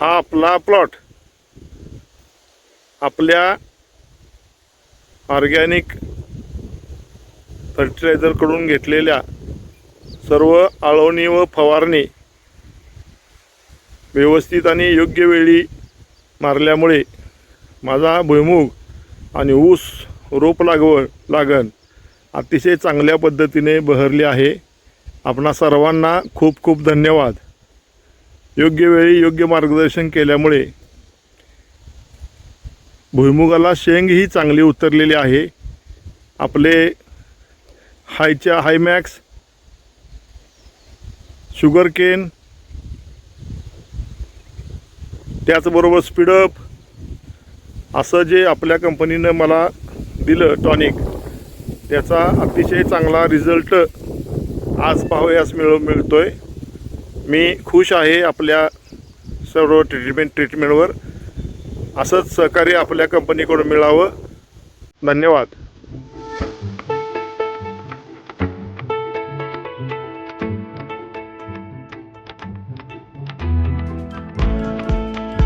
हा आपला प्लॉट आपल्या ऑर्गॅनिक फर्टिलायझरकडून घेतलेल्या सर्व आळवणी व फवारणी व्यवस्थित आणि योग्य वेळी मारल्यामुळे माझा भुईमूग आणि ऊस रोप लागवड लागण अतिशय चांगल्या पद्धतीने बहरली आहे. आपणा सर्वांना खूप खूप धन्यवाद. योग्य वेळी योग्य मार्गदर्शन केल्यामुळे भुईमुगाला शेंग ही चांगली उतरलेली आहे. आपले हायच्या हायमॅक्स शुगर केन त्याचबरोबर स्पीडअप असं जे आपल्या कंपनीनं मला दिलं टॉनिक त्याचा अतिशय चांगला रिझल्ट आज पाहावयास मिळ आहे मी खुश आहे आपल्या सर्व ट्रीटमेंट ट्रीटमेंटवर असंच सहकार्य आपल्या कंपनीकडून मिळावं. धन्यवाद.